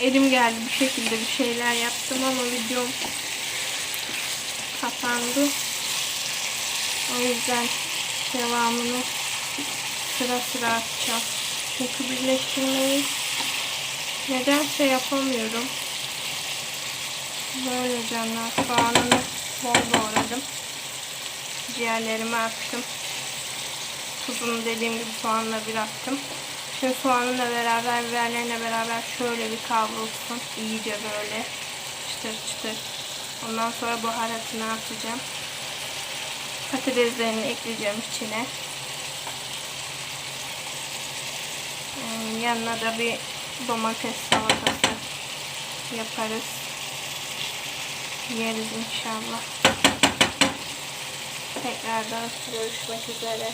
elim geldi bir şekilde bir şeyler yaptım ama videom kapandı. O yüzden devamını sıra sıra atacağım. Çünkü birleştirmeyi nedense yapamıyorum. Böyle canlar. Soğanını bol doğradım. Ciğerlerimi attım. Tuzunu dediğim gibi soğanla bir attım. Şimdi soğanınla beraber, biberlerine beraber şöyle bir kavrulsun. İyice böyle çıtır çıtır. Ondan sonra baharatını atacağım. Patateslerini ekleyeceğim içine. Ee, Yanına da bir domates salatası yaparız. Yeriz inşallah. Tekrardan görüşmek üzere.